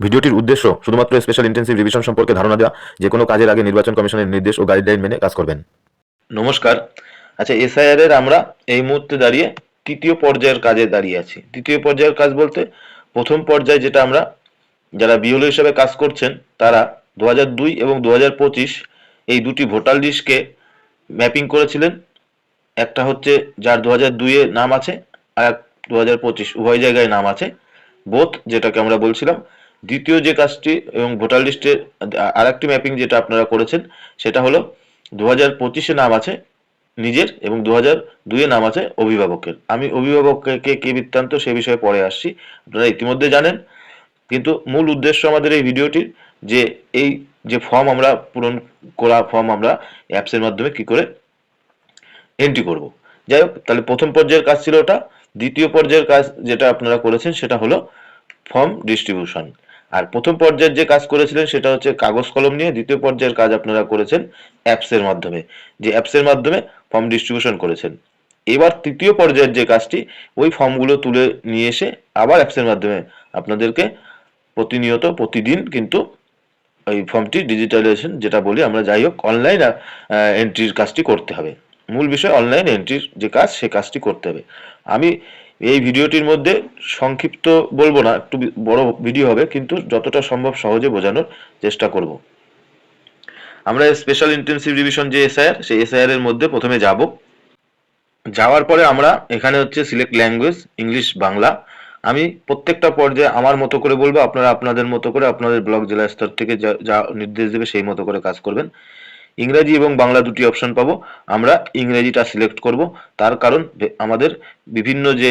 ভিডিওটির উদ্দেশ্য শুধুমাত্র স্পেশাল ইন্টেন্সিভ রিভিশন সম্পর্কে ধারণা দেওয়া, যে কোনো কাজের আগে নির্বাচন কমিশনের নির্দেশ ও গাইডলাইন মেনে কাজ করবেন। নমস্কার। আচ্ছা এসআইআর এর আমরা এই মুহূর্তে দাঁড়িয়ে তৃতীয় পর্যায়ের কাজে দাঁড়িয়ে আছি। তৃতীয় পর্যায়ের কাজ বলতে প্রথম পর্যায়ে যেটা আমরা, যারা বিওলো হিসেবে কাজ করছেন, তারা দু দুই এবং দু এই দুটি ভোটার লিস্টকে ম্যাপিং করেছিলেন। একটা হচ্ছে যার দু হাজার দুইয়ে নাম আছে, আর এক দু হাজার পঁচিশ উভয় জায়গায় নাম আছে। বোথ, যেটাকে আমরা বলছিলাম দ্বিতীয় যে কাজটি এবং ভোটার লিস্টের আর একটি ম্যাপিং যেটা আপনারা করেছেন, সেটা হলো দু হাজার পঁচিশে নাম আছে নিজের এবং দু হাজার দুইয়ে নাম আছে অভিভাবকের। আমি অভিভাবককে কি বৃত্তান্ত সে বিষয়ে পরে আসছি। আপনারা ইতিমধ্যে জানেন, কিন্তু মূল উদ্দেশ্য আমাদের এই ভিডিওটির যে এই যে ফর্ম আমরা পূরণ করা ফর্ম আমরা অ্যাপসের মাধ্যমে কি করে এন্ট্রি করব। যাই হোক, তাহলে প্রথম পর্যায়ের কাজ ছিল ওটা। দ্বিতীয় পর্যায়ের কাজ যেটা আপনারা করেছেন সেটা হলো ফর্ম ডিস্ট্রিবিউশন আর প্রথম পর্যায়ের যে কাজ করেছিলেন সেটা হচ্ছে কাগজ কলম নিয়ে দ্বিতীয় পর্যায়ের কাজ আপনারা করেছেন অ্যাপসের মাধ্যমে। যে অ্যাপসের মাধ্যমে ফর্ম ডিস্ট্রিবিউশন করেছেন। এবার তৃতীয় পর্যায়ের যে কাজটি, ওই ফর্মগুলো তুলে নিয়ে এসে আবার অ্যাপসের মাধ্যমে আপনাদেরকে প্রতিনিয়ত, প্রতিদিন কিন্তু ওই ফর্মটি ডিজিটালাইজেশন যেটা বলি আমরা, যাই হোক অনলাইন এন্ট্রির কাজটি করতে হবে। মূল বিষয় অনলাইন এন্ট্রির যে কাজ, সে কাজটি করতে হবে। আমি এই ভিডিওটির মধ্যে সংক্ষিপ্ত বলব না, একটু বড় ভিডিও হবে, কিন্তু যতটা সম্ভব সহজে বোঝানোর চেষ্টা করব। আমরা স্পেশাল ইন্টেন্সিভ রিভিশন যে এসআইআর সেই এসআইআর এর মধ্যে প্রথমে যাব। যাওয়ার পরে আমরা এখানে হচ্ছে সিলেক্ট ল্যাঙ্গুয়েজ ইংলিশ বাংলা। আমি প্রত্যেকটা পর্যায়ে আমার মতো করে বলব, আপনারা আপনাদের মতো করে আপনাদের ব্লক জেলা স্তর থেকে যা নির্দেশ দেবে সেই মতো করে কাজ করবেন। ইংরেজি এবং বাংলা দুটি অপশন পাবো। আমরা ইংরেজিটা সিলেক্ট করব। তার কারণ আমাদের বিভিন্ন যে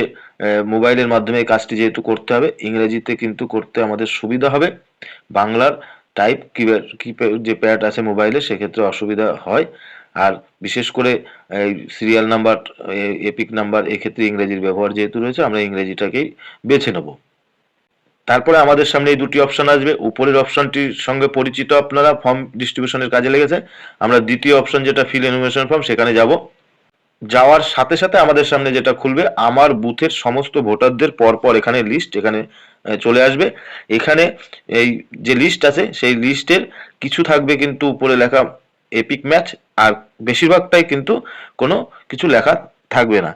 মোবাইলের মাধ্যমে এই কাজটি যেহেতু করতে হবে, ইংরেজিতে কিন্তু করতে আমাদের সুবিধা হবে। বাংলার টাইপ কিপ্যাড কিপ্যাড যে প্যাড আছে মোবাইলে, সেক্ষেত্রে অসুবিধা হয়। আর বিশেষ করে এই সিরিয়াল নাম্বার এপিক নাম্বার এক্ষেত্রে ইংরেজির ব্যবহার যেহেতু রয়েছে, আমরা ইংরেজিটাকেই বেছে নেব। তারপরে আমাদের সামনে এই দুটি অপশন আসবে। উপরের অপশনটির সঙ্গে পরিচিত আপনারা ফর্ম ডিস্ট্রিবিউশনের কাজে লেগেছে। আমরা দ্বিতীয় অপশন যেটা ফিল এনুমেশন ফর্ম সেখানে যাব। যাওয়ার সাথে সাথে আমাদের সামনে যেটা খুলবে, আমার বুথের সমস্ত ভোটারদের পরপর এখানে লিস্ট এখানে চলে আসবে। এখানে এই যে লিস্ট আছে, সেই লিস্টের কিছু থাকবে কিন্তু উপরে লেখা এপিক ম্যাচ আর বেশিরভাগটাই কিন্তু কোনো কিছু লেখা থাকবে না।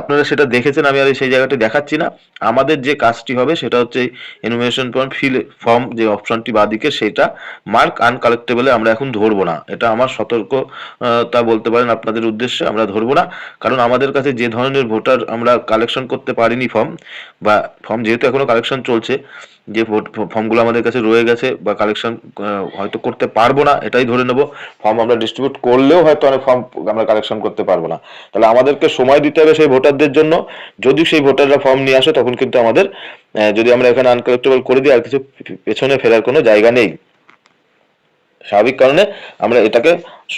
আপনারা সেটা দেখেছেন, আমি আর সেই জায়গাটি দেখাচ্ছি না। আমাদের যে কাজটি হবে সেটা হচ্ছে এনুমেশন ফর্ম ফিল ফর্ম যে অপশনটি বাদিকে, সেটা মার্ক আনকালেক্টেবলে আমরা এখন ধরবো না। এটা আমার সতর্ক তা বলতে পারেন আপনাদের উদ্দেশ্যে আমরা ধরবো না। কারণ আমাদের কাছে যে ধরনের ভোটার আমরা কালেকশন করতে পারিনি ফর্ম বা ফর্ম যেহেতু এখনও কালেকশন চলছে যে ফর্মগুলো আমাদের কাছে রয়ে গেছে বা কালেকশন হয়তো করতে পারব না, এটাই ধরে নেব। ফর্ম আমরা ডিস্ট্রিবিউট করলেও হয়তো অনেক ফর্ম আমরা কালেকশন করতে পারব না। তাহলে আমাদেরকে সময় দিতে হবে সেই ভোটারদের জন্য। যদি সেই ভোটাররা ফর্ম নিয়ে আসে, তখন কিন্তু আমাদের যদি আমরা এখানে আনকালেক্টেবল করে দিই, আর কিছু পেছনে ফেরার কোনো জায়গা নেই। স্বাভাবিক কারণে আমরা এটাকে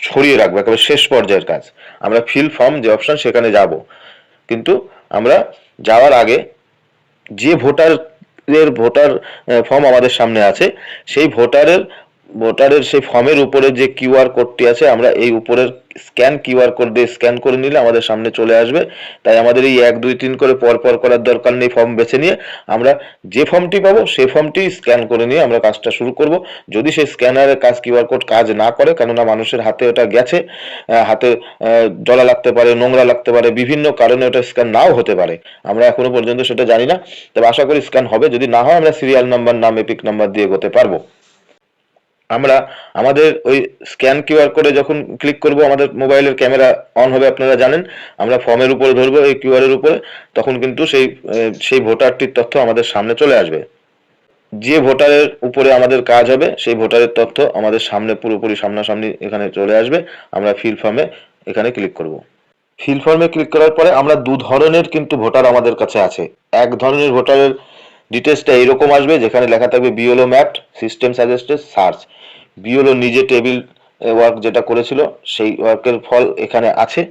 ছড়িয়ে রাখব, একেবারে শেষ পর্যায়ের কাজ। আমরা ফিল ফর্ম যে অপশন সেখানে যাব। কিন্তু আমরা যাওয়ার আগে যে ভোটারের ভোটার ফর্ম আমাদের সামনে আছে। সেই ভোটারের ভোটারের সেই ফর্মের উপরে যে কিউআর কোডটি আছে, আমরা এই উপরের স্ক্যান কিউআর কোড দিয়ে স্ক্যান করে নিলে আমাদের সামনে চলে আসবে। তাই আমাদের এই এক, দুই, তিন করে পর পর করার দরকার নেই ফর্ম বেছে নিয়ে। আমরা যে ফর্মটি পাবো সেই ফর্মটি স্ক্যান করে নিয়ে আমরা কাজটা শুরু করব। যদি সেই স্ক্যানারের কাজ কিউআর কোড কাজ না করে, কেননা মানুষের হাতে ওটা গেছে হাতে জলা লাগতে পারে, নোংরা লাগতে পারে, বিভিন্ন কারণে ওটা স্ক্যান নাও হতে পারে। আমরা এখনও পর্যন্ত সেটা জানি না। তবে আশা করি স্ক্যান হবে। যদি না হয়, আমরা সিরিয়াল নাম্বার, নাম, এপিক নাম্বার দিয়ে এগোতে পারব। আমরা আমাদের ওই স্ক্যান কিউআর কোডে যখন ক্লিক করব, আমাদের মোবাইলের ক্যামেরা অন হবে, আপনারা জানেন। আমরা ফর্মের উপরে ধরবো, এই কিউআর এর উপরে। তখন কিন্তু সেই সেই ভোটারটির তথ্য আমাদের সামনে চলে আসবে। যে ভোটারের উপরে আমাদের কাজ হবে, সেই ভোটারের তথ্য আমাদের সামনে পুরোপুরি সামনাসামনি এখানে চলে আসবে। আমরা ফিল ফর্মে এখানে ক্লিক করব। ফিল ফর্মে ক্লিক করার পরে আমরা দু ধরনের কিন্তু ভোটার আমাদের কাছে আছে। এক ধরনের ভোটারের ডিটেলসটা এইরকম আসবে যেখানে লেখা থাকবে BLO map system suggested search BLO নিজে টেবিল ওয়ার্ক যেটা করেছিল, সেই ওয়ার্কের ফল এখানে আছে।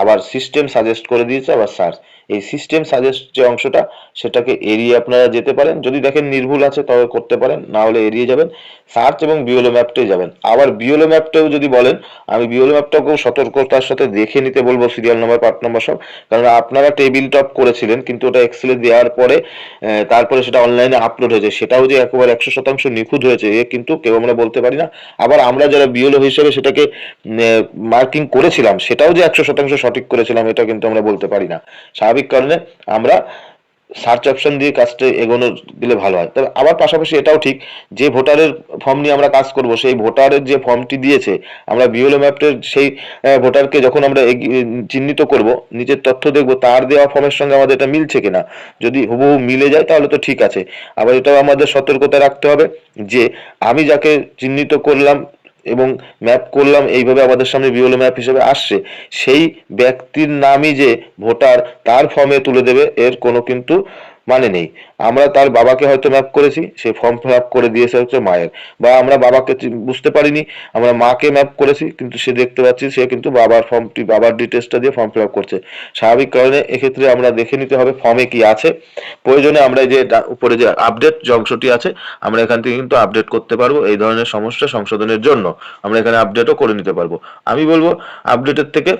আবার সিস্টেম সাজেস্ট করে দিয়েছে, আবার সার্চ এই সিস্টেম সাজেস্ট যে অংশটা, সেটাকে এড়িয়ে আপনারা যেতে পারেন। যদি দেখেন নির্ভুল আছে তবে করতে পারেন, না হলে এড়িয়ে যাবেন। সার্চ এবং বিওলো ম্যাপটাই যাবেন। আবার বিওলো ম্যাপটাও যদি বলেন, আমি বিওলো ম্যাপটাকেও সতর্কতার সাথে দেখে নিতে বলব সিরিয়াল নাম্বার পার্ট নাম্বার সব। কারণ আপনারা টেবিল টপ করেছিলেন, কিন্তু ওটা এক্সেলে দেওয়ার পরে তারপরে সেটা অনলাইনে আপলোড হয়েছে। সেটাও যে একেবারে একশো শতাংশ নিখুঁত হয়েছে, এ কিন্তু কেউ আমরা বলতে পারি না। আবার আমরা যারা বিওলো হিসেবে সেটাকে মার্কিং করেছিলাম, সেটাও যে একশো শতাংশ সঠিক করেছিলাম, এটা কিন্তু আমরা বলতে পারি না। স্বাভাবিক কারণে আমরা সার্চ অপশন দিয়ে কাজটা এগোনো দিলে ভালো হয়। তবে আবার পাশাপাশি এটাও ঠিক, যে ভোটারের ফর্ম নিয়ে আমরা কাজ করব, সেই ভোটারের যে ফর্মটি দিয়েছে, আমরা বিওলো ম্যাপের সেই ভোটারকে যখন আমরা চিহ্নিত করব, নিজের তথ্য দেখব, তার দেওয়া ফর্মের সঙ্গে আমাদের এটা মিলছে কিনা, যদি হুবহু মিলে যায় তাহলে তো ঠিক আছে। আবার এটাও আমাদের সতর্কতা রাখতে হবে যে, আমি যাকে চিহ্নিত করলাম এবং ম্যাপ করলাম, এইভাবে আমাদের সামনে বিওলো ম্যাপ হিসেবে আসছে। সেই ব্যক্তির নামই যে ভোটার, তার ফর্মে তুলে দেবে, এর কোনো কিন্তু মানে নেই। আমরা তার বাবাকে হয়তো ম্যাপ করেছি, সে ফর্ম ফিল আপ করে দিয়েছে হচ্ছে মায়ের। বা আমরা বাবাকে বুঝতে পারিনি, আমরা মাকে ম্যাপ করেছি, কিন্তু সে দেখতে পাচ্ছি, সে কিন্তু বাবার ফর্মটি বাবার ডিটেলসটা দিয়ে ফর্ম ফিল আপ করছে। স্বাভাবিক কারণে এক্ষেত্রে আমরা দেখে নিতে হবে ফর্মে কি আছে। প্রয়োজনে আমরা যে উপরে যে আপডেট যে অংশটি আছে, আমরা এখান থেকে কিন্তু আপডেট করতে পারব এই ধরনের সমস্যা সংশোধনের জন্য। আমরা এখানে আপডেটও করে নিতে পারব। আমি বলব আপডেটের থেকে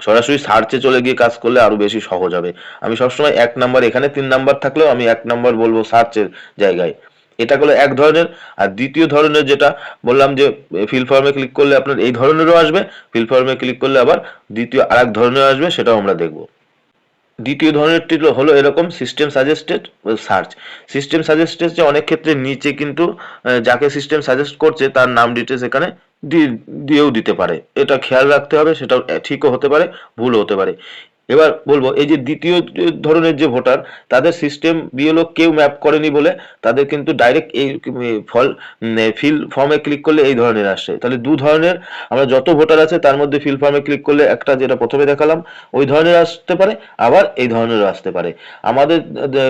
সরাসরি সার্চে চলে গিয়ে কাজ করলে আরও বেশি সহজ হবে। আমি সবসময় এক নাম্বার এখানে তিন নাম্বার থাকলেও আমি এক নাম্বার বলব সার্চের জায়গায়। এটা হলো এক ধরনের। আর দ্বিতীয় ধরনের যেটা বললাম যে ফিল ফর্মে ক্লিক করলে আপনার এই ধরনেরও আসবে ফিল ফর্মে ক্লিক করলে আবার দ্বিতীয় আরেক ধরনের আসবে, সেটাও আমরা দেখব। দ্বিতীয় ধরনেরটি হলো- এরকম system suggested search system suggested যে অনেক ক্ষেত্রে নিচে কিন্তু যাকে সিস্টেম সাজেস্ট করছে তার নাম ডিটেলস এখানে দিয়েও দিতে পারে। এটা খেয়াল রাখতে হবে সেটা ঠিকও হতে পারে ভুলও হতে পারে। এবার বলব, এই যে দ্বিতীয় ধরনের যে ভোটার, তাদের সিস্টেম বিএলও কেউ ম্যাপ করেনি বলে তাদের কিন্তু ডাইরেক্ট এই ফল ফিল ফর্মে ক্লিক করলে এই ধরনের আসছে তাহলে দু ধরনের, আমরা যত ভোটার আছে তার মধ্যে ফিল ফর্মে ক্লিক করলে একটা যেটা প্রথমে দেখালাম, ওই ধরনের আসতে পারে, আবার এই ধরনেরও আসতে পারে। আমাদের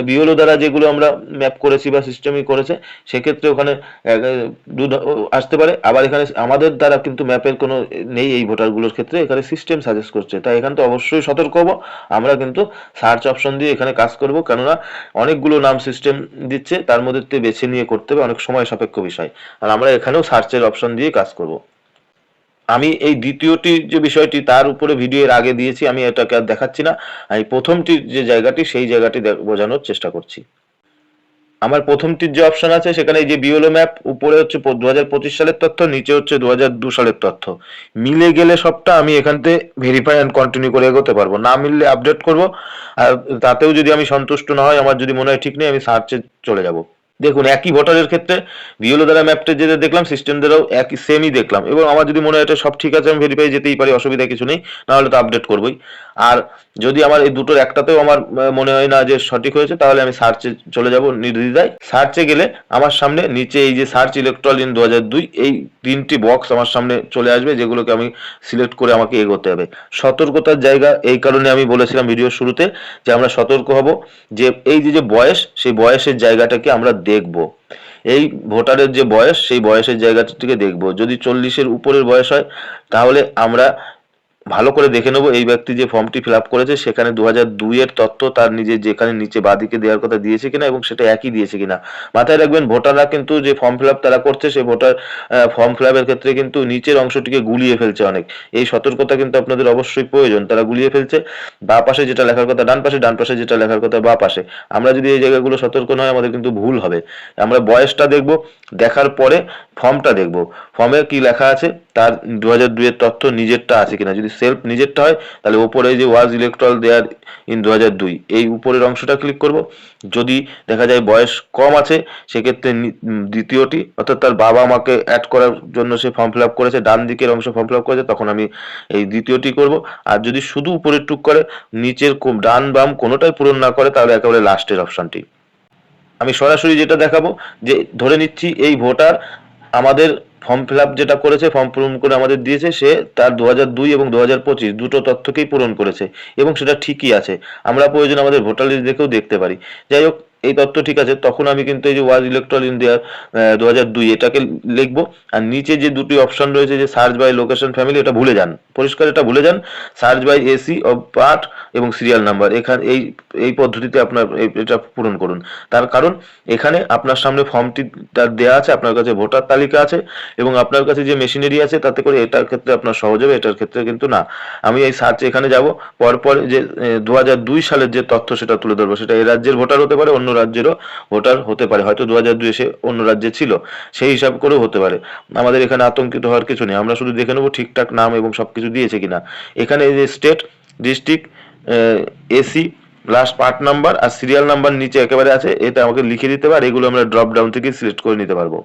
বিওলো দ্বারা যেগুলো আমরা ম্যাপ করেছি বা সিস্টেমই করেছে, সেক্ষেত্রে ওখানে আসতে পারে, আবার এখানে আমাদের দ্বারা কিন্তু ম্যাপের কোনো নেই এই ভোটারগুলোর ক্ষেত্রে, এখানে সিস্টেম সাজেস্ট করছে। তাই এখানে তো অবশ্যই সতর্ক হব আমরা কিন্তু সার্চ অপশন দিয়ে এখানে কাজ করব, কেননা অনেকগুলো নাম সিস্টেম দিচ্ছে, তার মধ্যে বেছে নিয়ে করতে হবে, অনেক সময় সাপেক্ষ বিষয়। আর আমরা এখানেও সার্চের অপশন দিয়ে কাজ করব। আমি এই দ্বিতীয়টি যে বিষয়টি, তার উপরে ভিডিও এর আগে দিয়েছি, আমি এটাকে আর দেখাচ্ছি না। আমি প্রথমটি যে জায়গাটি, সেই জায়গাটি বোঝানোর চেষ্টা করছি। আমার প্রথমটির যে অপশন আছে, সেখানে এই যে বিওলো ম্যাপ উপরে হচ্ছে দু হাজার পঁচিশ সালের তথ্য, নিচে হচ্ছে দু হাজার দু সালের তথ্য। মিলে গেলে সবটা আমি এখানতে ভেরিফাই অ্যান্ড কন্টিনিউ করে এগোতে পারব। না মিললে আপডেট করব, আর তাতেও যদি আমি সন্তুষ্ট না হয় আমার যদি মনে হয় ঠিক নেই, আমি সার্চে চলে যাব। দেখুন, একই ভোটারের ক্ষেত্রে বিওলো দ্বারা ম্যাপটা যেটা দেখলাম সিস্টেম দ্বারাও একই সেমই দেখলাম। এবং আমার যদি মনে হয় এটা সব ঠিক আছে, আমি ভেরিফাই যেতেই পারি, অসুবিধা কিছু নেই, নাহলে তো আপডেট করবোই। আর যদি আমার এই দুটোর একটাতেও আমার মনে হয় না যে সঠিক হয়েছে, তাহলে আমি সার্চে চলে যাব নির্দ্বিধায়। সার্চে গেলে আমার সামনে, নিচে এই যে সার্চ ইলেকট্রল ইন দু হাজার দুই, এই তিনটি বক্স আমার সামনে চলে আসবে, যেগুলোকে আমি সিলেক্ট করে আমাকে এগোতে হবে। সতর্কতার জায়গা, এই কারণে আমি বলেছিলাম ভিডিওর শুরুতে যে আমরা সতর্ক হব, যে এই যে যে বয়স, সেই বয়সের জায়গাটাকে আমরা দেখব। এই ভোটারের যে বয়স, সেই বয়সের জায়গাটিকে দেখব। যদি চল্লিশের উপরের বয়স হয়, তাহলে আমরা ভালো করে দেখে নেব। এই ব্যক্তি যে ফর্মটি ফিল করেছে, সেখানে দু হাজার দুইয়ের তথ্য তার নিজে যেখানে নিচে বাদিকে দেওয়ার কথা দিয়েছে কিনা এবং সেটা একই দিয়েছে কিনা। মাথায় রাখবেন, ভোটাররা কিন্তু যে ফর্ম ফিল তারা করছে সেই ভোটার ফর্ম ফিল ক্ষেত্রে কিন্তু নিচের অংশটিকে গুলিয়ে ফেলছে অনেক। এই সতর্কতা কিন্তু আপনাদের অবশ্যই প্রয়োজন। তারা গুলিয়ে ফেলছে, বা পাশে যেটা লেখার কথা, ডান পাশে ডান পাশে যেটা লেখার কথা, বা পাশে। আমরা যদি এই জায়গাগুলো সতর্ক নয়, আমাদের কিন্তু ভুল হবে। আমরা বয়সটা দেখব, দেখার পরে ফর্মটা দেখব। ফর্মে কি লেখা আছে? তার দু হাজার দুইয়ের তথ্য নিজেরটা আছে কিনা। যদি সেলফ নিজেরটা হয়, তাহলে ওপরে যে ওয়াজ ইলেকট্রল দেয়ার ইন দু দুই, এই উপরের অংশটা ক্লিক করব। যদি দেখা যায় বয়স কম আছে, সেক্ষেত্রে দ্বিতীয়টি, অর্থাৎ তার বাবা মাকে অ্যাড করার জন্য সে ফর্ম ফিল আপ করেছে, ডান দিকের অংশ ফর্ম ফিল আপ করেছে, তখন আমি এই দ্বিতীয়টি করব। আর যদি শুধু উপরের টুক করে, নিচের ডান বাম কোনোটাই পূরণ না করে, তাহলে একেবারে লাস্টের অপশানটি আমি সরাসরি যেটা দেখাবো, যে ধরে নিচ্ছি এই ভোটার আমাদের ফর্ম ফিল আপ যেটা করেছে ফর্ম পূরণ করে আমাদের দিয়েছে, সে তার দু দুই এবং দু হাজার পঁচিশ দুটো তথ্যকেই পূরণ করেছে এবং সেটা ঠিকই আছে। আমরা প্রয়োজন আমাদের ভোটার লিস্ট দেখেও দেখতে পারি। যাই হোক এই তথ্য ঠিক আছে, তখন আমি কিন্তু এই যে ওয়াজ ইলেকট্রল ইন্ডিয়া দু হাজার দুই, এটাকে লিখব। আর নিচে যে দুটি অপশন রয়েছে, যে সার্চ বাই লোকেশন ফ্যামিলি এটা ভুলে যান। পরিষ্কার, এটা ভুলে যান। Search by AC of part এবং সিরিয়াল নাম্বার এখানে, এই এই পদ্ধতিতে আপনার এটা পূরণ করুন। তার কারণ, এখানে আপনার সামনে ফর্মটি তার দেওয়া আছে, আপনার কাছে ভোটার তালিকা আছে, এবং আপনার কাছে যে মেশিনারি আছে, তাতে করে এটার ক্ষেত্রে আপনার সহজ হবে, এটার ক্ষেত্রে কিন্তু না। আমি এই সার্চ এখানে যাব, পরপর যে দু হাজার দুই সালের যে তথ্য সেটা তুলে ধরবো। সেটা এই রাজ্যের ভোটার হতে পারে, অন্য রাজ্যেরও ভোটার হতে পারে। হয়তো দু হাজার দুই এসে অন্য রাজ্যে ছিল, সেই হিসাব করেও হতে পারে। আমাদের এখানে আতঙ্কিত হওয়ার কিছু নেই। আমরা শুধু দেখে নেব ঠিকঠাক নাম এবং সবকিছু দিয়েছে কিনা। এখানে যে state district AC last part number আর সিরিয়াল নাম্বার নিচে একেবারে আছে। এটা আমাকে লিখে দিতে পারে। এগুলো আমরা ড্রপ ডাউন থেকে সিলেক্ট করে নিতে পারব।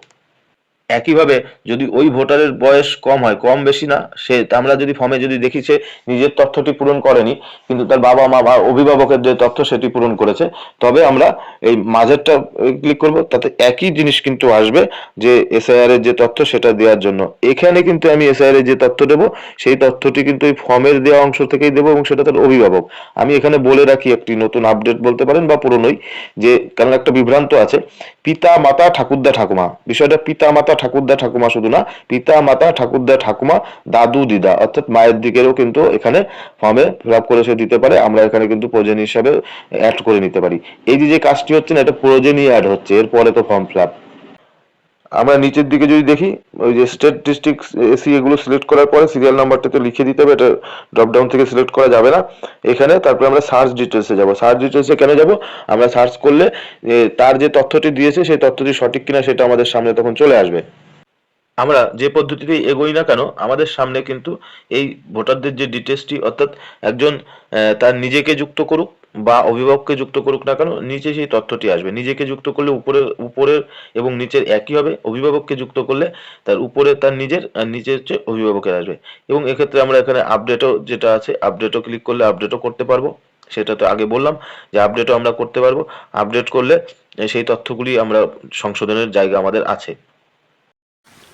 একইভাবে যদি ওই ভোটারের বয়স কম হয়, কম বেশি না, সে, আমরা যদি ফর্মে যদি দেখি সে নিজের তথ্যটি পূরণ করেনি, কিন্তু তার বাবা মা বা অভিভাবকের যে তথ্য সেটি পূরণ করেছে, তবে আমরা এই মাঝেরটা ক্লিক করব, তাতে একই জিনিস কিন্তু আসবে যে এসআইআর এর যে তথ্য সেটা দেওয়ার জন্য। এখানে কিন্তু আমি এসআইআর এর যে তথ্য দেবো, সেই তথ্যটি কিন্তু এই ফর্মের দেওয়া অংশ থেকেই দেবো এবং সেটা তার অভিভাবক। আমি এখানে বলে রাখি একটি নতুন আপডেট বলতে পারেন বা পুরনোই, যে, কারণ একটা বিভ্রান্ত আছে পিতা মাতা ঠাকুরদা ঠাকুমা। বিষয়টা পিতা মাতা ঠাকুরদা ঠাকুমা শুধু না, পিতা, মাতা, ঠাকুরদা, ঠাকুমা, দাদু, দিদা, অর্থাৎ মায়ের দিকেরও কিন্তু এখানে ফর্মে ফিল আপ করে সে দিতে পারে, আমরা এখানে কিন্তু প্রয়োজনীয় হিসাবে অ্যাড করে নিতে পারি। এই যে কাজটি হচ্ছে না, এটা প্রয়োজনীয় অ্যাড হচ্ছে, এরপরে তো ফর্ম ফিল আমরা নিচের দিকে যদি দেখি, ওই যে স্টেট ডিস্ট্রিক্ট এসি এগুলো সিলেক্ট করার পরে সিরিয়াল নাম্বারটাতে লিখে দিতে হবে, এটা ড্রপ ডাউন থেকে সিলেক্ট করা যাবে না। এখানে তারপরে আমরা সার্চ ডিটেলসে যাব। সার্চ ডিটেলসে কেন যাব? আমরা সার্চ করলে তার যে তথ্যটি দিয়েছে, সেই তথ্যটি সঠিক কিনা সেটা আমাদের সামনে তখন চলে আসবে। আমরা যে পদ্ধতিতে এগোই না কেন, আমাদের সামনে কিন্তু এই ভোটারদের যে ডিটেলসটি অর্থাৎ একজন তার নিজেকে যুক্ত করুক বা অভিভাবককে যুক্ত করুক না কেন, নিচে সেই তথ্যটি আসবে। নিজেকে যুক্ত করলে উপরের উপরের এবং নিচের একই হবে, অভিভাবককে যুক্ত করলে তার উপরে তার নিজের আর নিচে হচ্ছে অভিভাবকের আসবে। এবং এক্ষেত্রে আমরা এখানে আপডেটও যেটা আছে আপডেটও ক্লিক করলে আপডেটও করতে পারব। সেটা তো আগে বললাম যে আপডেটও আমরা করতে পারব। আপডেট করলে সেই তথ্যগুলি আমরা সংশোধনের জায়গা আমাদের আছে।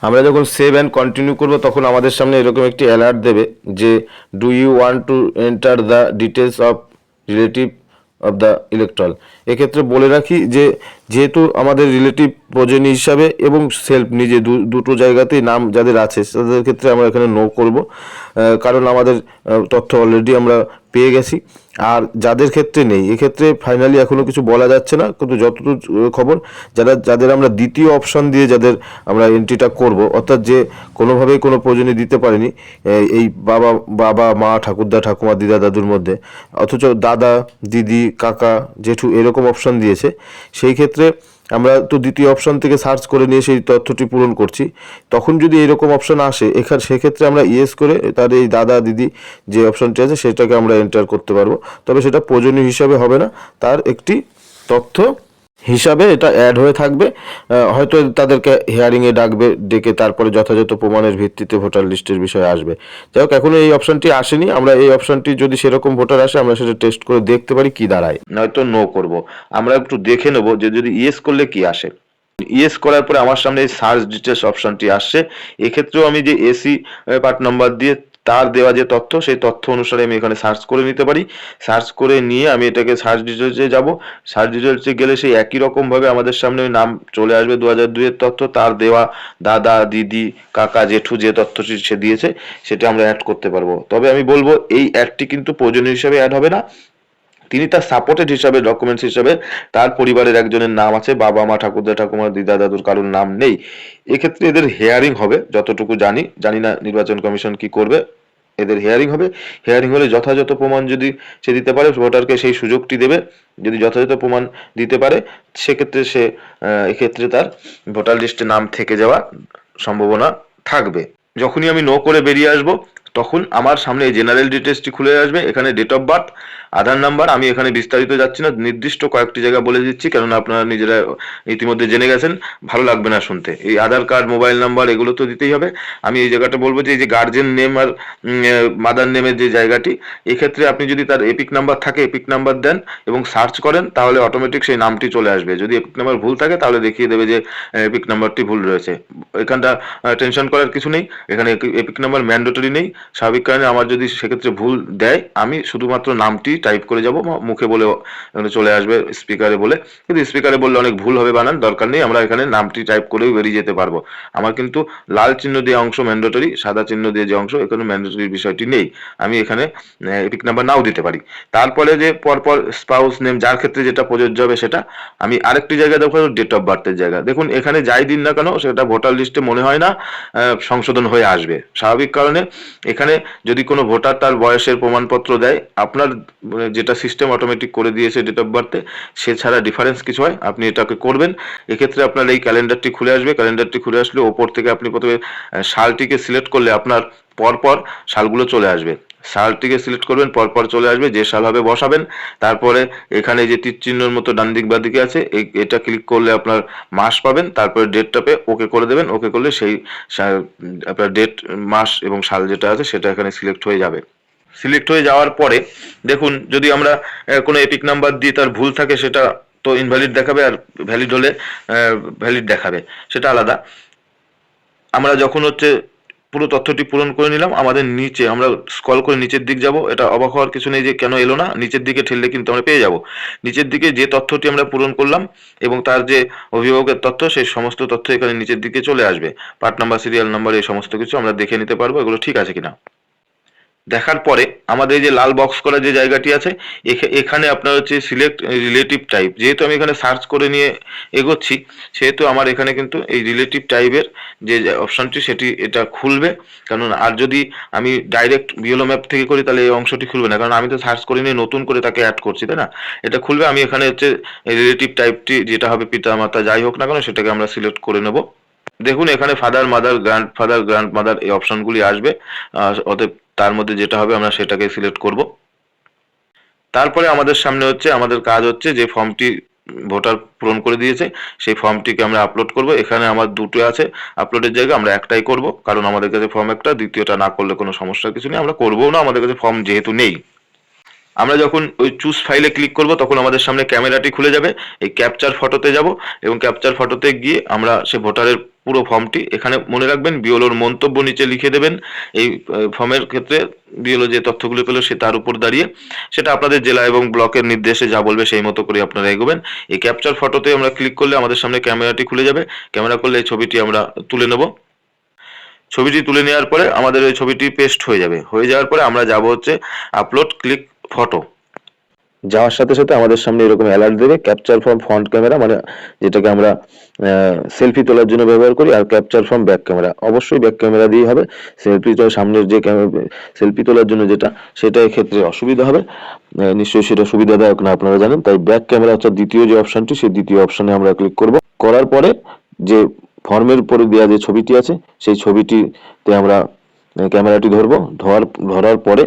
আমরা যখন সেভ অ্যান্ড কন্টিনিউ করব, তখন আমাদের সামনে এরকম একটি অ্যালার্ট দেবে যে do you want to enter the details of relative of the electoral এক্ষেত্রে বলে রাখি যে, যেহেতু আমাদের রিলেটিভ প্রজেনি হিসাবে এবং সেলফ নিজে দুটো জায়গাতেই নাম যাদের আছে, তাদের ক্ষেত্রে আমরা এখানে নো করব। কারণ আমাদের তথ্য অলরেডি আমরা পেয়ে গেছি। আর যাদের ক্ষেত্রে নেই, এক্ষেত্রে ফাইনালি এখনও কিছু বলা যাচ্ছে না, কিন্তু যতটুকু খবর, যারা, যাদের আমরা দ্বিতীয় অপশন দিয়ে যাদের আমরা এন্ট্রিটা করব, অর্থাৎ যে কোনোভাবেই কোনো প্রয়োজনে দিতে পারেনি এই- বাবা বাবা, মা, ঠাকুরদা, ঠাকুমা, দিদা, দাদুর মধ্যে, অথচ দাদা, দিদি, কাকা, জেঠু এরকম অপশন দিয়েছে, সেই ক্ষেত্রে আমরা তো দ্বিতীয় অপশান থেকে সার্চ করে নিয়ে সেই তথ্যটি পূরণ করছি। তখন যদি এরকম অপশন আসে, এখানে সেক্ষেত্রে আমরা ইয়েস করে তার এই দাদা দিদি যে অপশনটি আছে, সেটাকে আমরা এন্টার করতে পারব। তবে সেটা প্রয়োজনীয় হিসাবে হবে না। তার একটি তথ্য হিসাবে এটা অ্যাড হয়ে থাকবে। হয়তো তাদেরকে হিয়ারিংয়ে ডাকবে, ডেকে তারপরে যথাযথ প্রমাণের ভিত্তিতে ভোটার লিস্টের বিষয়ে আসবে। যাই হোক, এখনও এই অপশনটি আসেনি। আমরা এই অপশনটি যদি সেরকম ভোটার আসে, আমরা সেটা টেস্ট করে দেখতে পারি কি দাঁড়ায়। নয়তো নো করব। আমরা একটু দেখে নেব যে যদি ইয়েস করলে কি আসে। ইয়েস করার পরে আমার সামনে এই সার্চ ডিটেলস অপশনটি আসছে। এক্ষেত্রেও আমি যে এসি পার্ট নাম্বার দিয়ে তার দেওয়া যে তথ্য, সেই তথ্য অনুসারে আমি এখানে সার্চ করে নিতে পারি। সার্চ করে নিয়ে আমি এটাকে সার্চ ডিটেলসে যাব। সার্চ ডিটেলসে গেলে সেই একই রকম ভাবে আমাদের সামনে ওই নাম চলে আসবে দু হাজার দুইয়ের তথ্য। তার দেওয়া দাদা, দিদি, কাকা, জেঠু যে তথ্যটি সে দিয়েছে, সেটা আমরা অ্যাড করতে পারব। তবে আমি বলব, এই অ্যাডটি কিন্তু প্রয়োজনীয় হিসাবে অ্যাড হবে না। তিনি তার সাপোর্টেড হিসাবে ডকুমেন্টস হিসাবে তার পরিবারের একজনের নাম আছে। বাবা, মা, ঠাকুরদা ঠাকুমা দিদা, দাদুর কারোর নাম নেই। এক্ষেত্রে এদের হেয়ারিং হবে, যতটুকু জানি। জানি না নির্বাচন কমিশন কি করবে। এদের হেয়ারিং হবে। হেয়ারিং হলে যথাযথ প্রমাণ যদি সে দিতে পারে, ভোটারকে সেই সুযোগটি দেবে। যদি যথাযথ প্রমাণ দিতে পারে, সেক্ষেত্রে সে এক্ষেত্রে তার ভোটার লিস্টে নাম থেকে যাওয়া সম্ভাবনা থাকবে। যখনই আমি নো করে বেরিয়ে আসব তখন আমার সামনে এই জেনারেল ডিটেলসটি খুলে আসবে, এখানে date of birth Aadhaar number আমি এখানে বিস্তারিত যাচ্ছি না, নির্দিষ্ট কয়েকটি জায়গা বলে দিচ্ছি, কেননা আপনারা নিজেরা ইতিমধ্যে জেনে গেছেন, ভালো লাগবে না শুনতে। এই আধার কার্ড মোবাইল নাম্বার এগুলো তো দিতেই হবে। আমি এই জায়গাটা বলব যে, এই যে গার্জেন নেম আর মাদার নেমের যে জায়গাটি, এক্ষেত্রে আপনি যদি তার এপিক নাম্বার থাকে এপিক নাম্বার দেন এবং সার্চ করেন, তাহলে অটোমেটিক সেই নামটি চলে আসবে। যদি এপিক নাম্বার ভুল থাকে, তাহলে দেখিয়ে দেবে যে এপিক নাম্বারটি ভুল রয়েছে। এখানটা টেনশন করার কিছু নেই। এখানে এপিক নাম্বার ম্যান্ডেটরি নেই। স্বাভাবিক কারণে আমার যদি সেক্ষেত্রে ভুল দেয়, আমি শুধুমাত্র নামটি টাইপ করে যাব মুখে বলে চলে আসবে স্পিকারে বলে। কিন্তু স্পিকারে বললে অনেক ভুল হবে বানান, দরকার নেই, আমরা এখানে নামটি টাইপ করেও বেরিয়ে যেতে পারব। আমার কিন্তু লাল চিহ্ন দিয়ে অংশ ম্যান্ডেটরি সাদা চিহ্ন দিয়ে যে অংশ, এখানে ম্যান্ডেটরি বিষয়টি নেই। আমি এখানে এপিক নাম্বার নাও দিতে পারি। তারপরে যে পরপর স্পাউস নেম যার ক্ষেত্রে যেটা প্রযোজ্য হবে সেটা, আমি আরেকটি জায়গায় দেখো ডেট অফ বার্থের জায়গা। দেখুন, এখানে যাই দিন না কেন, সেটা ভোটার লিস্টে মনে হয় না সংশোধন হয়ে আসবে। স্বাভাবিক কারণে এখানে যদি কোনো ভোটার তার বয়সের প্রমাণপত্র দেয় আপনার মানে, যেটা সিস্টেম অটোমেটিক করে দিয়েছে ডেট অফ বার্থে সে ছাড়া ডিফারেন্স কিছু হয় আপনি এটাকে করবেন। এক্ষেত্রে আপনার এই ক্যালেন্ডারটি খুলে আসবে। ক্যালেন্ডারটি খুলে আসলে ওপর থেকে আপনি প্রথমে সালটিকে সিলেক্ট করলে আপনার পরপর সালগুলো চলে আসবে। সালটিকে সিলেক্ট করবেন, পরপর চলে আসবে, যে সাল হবে বসাবেন। তারপরে এখানে যে তীর চিহ্নর মতো ডান দিক, বা দিকে আছে এটা ক্লিক করলে আপনার মাস পাবেন, তারপরে ডেটটা পেয়ে ওকে করে দেবেন। ওকে করলে সেই আপনার ডেট মাস এবং সাল যেটা আছে, সেটা এখানে সিলেক্ট হয়ে যাবে। সিলেক্ট হয়ে যাওয়ার পরে, দেখুন, যদি আমরা কোনো এপিক নাম্বার দিয়ে তার ভুল থাকে, সেটা তো ইনভ্যালিড দেখাবে আর ভ্যালিড হলে ভ্যালিড দেখাবে, সেটা আলাদা। আমরা যখন হচ্ছে পুরো তথ্যটি পূরণ করে নিলাম। আমাদের নিচে, আমরা স্কল করে নিচের দিক যাব। এটা অবাক হওয়ার কিছু নেই যে কেন এলো না। নিচের দিকে ঠেললে কিন্তু আমরা পেয়ে যাব। নিচের দিকে যে তথ্যটি আমরা পূরণ করলাম এবং তার যে অভিভাবকের তথ্য, সেই সমস্ত তথ্য এখানে নিচের দিকে চলে আসবে। পার্ট নাম্বার সিরিয়াল নাম্বার এই সমস্ত কিছু আমরা দেখে নিতে পারব। এগুলো ঠিক আছে কিনা? দেখার পরে আমাদের এই যে লাল বক্স করা যে জায়গাটি আছে, এখা- এখানে আপনার হচ্ছে সিলেক্ট রিলেটিভ টাইপ যেহেতু আমি এখানে সার্চ করে নিয়ে এগোচ্ছি, সেহেতু আমার এখানে কিন্তু এই রিলেটিভ টাইপের যে অপশনটি সেটি এটা খুলবে। কারণ আর যদি আমি ডাইরেক্ট বিএলও ম্যাপ থেকে করি, তাহলে এই অংশটি খুলবে না। কারণ আমি তো সার্চ করে নিয়ে নতুন করে তাকে অ্যাড করছি, তাই না? এটা খুলবে, আমি এখানে হচ্ছে রিলেটিভ টাইপটি যেটা হবে পিতা মাতা যাই হোক না কেন, সেটাকে আমরা সিলেক্ট করে নেব। দেখুন, এখানে father mother grandfather grandmother এই অপশনগুলি আসবে। অতএব তার মধ্যে যেটা হবে আমরা সেটাকে সিলেক্ট করব। তারপরে আমাদের সামনে হচ্ছে, আমাদের কাজ হচ্ছে যে ফর্মটি ভোটার পূরণ করে দিয়েছে, সেই ফর্মটিকে আমরা আপলোড করব। এখানে আমার দুটো আছে আপলোডের জায়গায় আমরা একটাই করব, কারণ আমাদের কাছে ফর্ম একটা, দ্বিতীয়টা না করলে কোনো সমস্যার কিছু নেই, আমরা করব না, আমাদের কাছে ফর্ম যেহেতু নেই। আমরা যখন ওই চুজ ফাইলে ক্লিক করব, তখন আমাদের সামনে ক্যামেরাটি খুলে যাবে। এই ক্যাপচার ফটোতে যাব এবং ক্যাপচার ফটোতে গিয়ে আমরা সে ভোটারের পুরো ফর্মটি এখানে মনে রাখবেন। বিওলোর মন্তব্য নিচে লিখে দেবেন। এই ফর্মের ক্ষেত্রে বিওলো যে তথ্যগুলো পেল সে তার উপর দাঁড়িয়ে সেটা আপনাদের জেলা এবং ব্লকের নির্দেশে যা বলবে সেই মতো করে আপনারা এগোবেন। এই ক্যাপচার ফটোতে আমরা ক্লিক করলে আমাদের সামনে ক্যামেরাটি খুলে যাবে। ক্যামেরা করলে এই ছবিটি আমরা তুলে নেব। ছবিটি তুলে নেওয়ার পরে আমাদের ওই ছবিটি পেস্ট হয়ে যাবে। হয়ে যাওয়ার পরে আমরা যাব হচ্ছে আপলোড ক্লিক ফটো। যাওয়ার সাথে সাথে আমাদের সামনে এরকম অ্যালার্ট দেবে ক্যাপচার ফ্রম ফ্রন্ট ক্যামেরা মানে যেটাকে আমরা সেলফি তোলার জন্য ব্যবহার করি আর ক্যাপচার ফ্রম ব্যাক ক্যামেরা অবশ্যই ব্যাক ক্যামেরা দিয়ে হবে। সেলফি তো সামনের যে সেলফি তোলার জন্য যেটা, সেটা ক্ষেত্রে অসুবিধা হবে। নিশ্চয়ই সেটা সুবিধাদায়ক না আপনারা জানেন। তাই ব্যাক ক্যামেরা হচ্ছে দ্বিতীয় যে অপশনটি সেই দ্বিতীয় অপশনে আমরা ক্লিক করব। করার পরে যে ফর্মের উপরে দেওয়া যে ছবিটি আছে, সেই ছবিটিতে আমরা ক্যামেরাটি ধরবো। ধরার ধরার পরে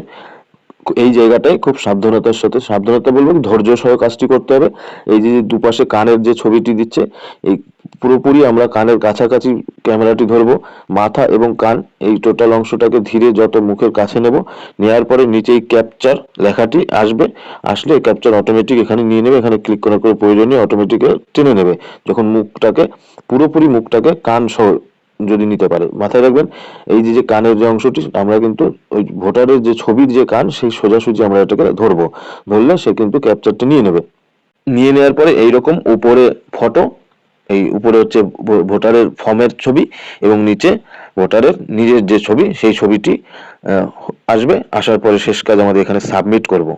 এই জায়গাটায় খুব সাবধানতার সাথে, সাবধানতা বলব ধৈর্য সহ কাজটি করতে হবে। এই যে দুপাশে কানের যে ছবিটি দিচ্ছে, এই পুরোপুরি আমরা কানের কাছাকাছি ক্যামেরাটি ধরবো, মাথা এবং কান, এই টোটাল অংশটাকে ধীরে যত মুখের কাছে নেব নেওয়ার পরে নিচেই ক্যাপচার লেখাটি আসবে, আসলে ক্যাপচার অটোমেটিক এখানে নিয়ে নেবে, এখানে ক্লিক করার পরে প্রয়োজনীয় অটোমেটিক টেনে নেবে। যখন মুখটাকে, পুরোপুরি মুখটাকে কান সহ যদি নিতে পারে। মাথায় রাখবেন, এই যে কানের যে অংশটি, আমরা কিন্তু ওই ভোটারের যে ছবির যে কান, সেই সোজাসুজি আমরা এটাকে ধরবো। ধরলে সে কিন্তু ক্যাপচারটি নিয়ে নেবে। নিয়ে নেওয়ার পরে এইরকম উপরে ফটো, এই উপরে হচ্ছে ভোটারের ফর্মের ছবি এবং নিচে ভোটারের নিজের যে ছবি, সেই ছবিটি আসবে। আসার পরে শেষ কাজ আমাদের এখানে সাবমিট করব।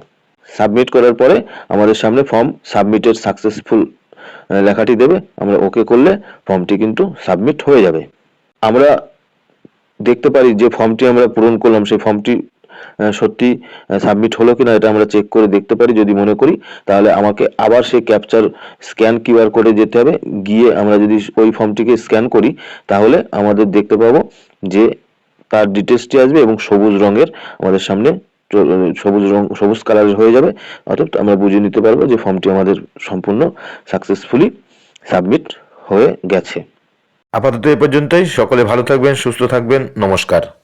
সাবমিট করার পরে আমাদের সামনে ফর্ম সাবমিটেড সাকসেসফুল লেখাটি দেবে। আমরা ওকে করলে ফর্মটি কিন্তু সাবমিট হয়ে যাবে। আমরা দেখতে পারি যে ফর্মটি আমরা পূরণ করলাম, সেই ফর্মটি সত্যি সাবমিট হলো কিনা এটা আমরা চেক করে দেখতে পারি। যদি মনে করি, তাহলে আমাকে আবার সেই ক্যাপচার স্ক্যান কিউআর কোডে যেতে হবে। গিয়ে আমরা যদি ওই ফর্মটিকে স্ক্যান করি, তাহলে আমাদের দেখতে পাবো যে তার ডিটেলসটি আসবে এবং সবুজ রঙের আমাদের সামনে সবুজ রং, সবুজ কালারের হয়ে যাবে। অর্থাৎ আমরা বুঝে নিতে পারব যে ফর্মটি আমাদের সম্পূর্ণ সাকসেসফুলি সাবমিট হয়ে গেছে। আপাতত এ পর্যন্তই। সকলে ভালো থাকবেন সুস্থ থাকবেন। নমস্কার।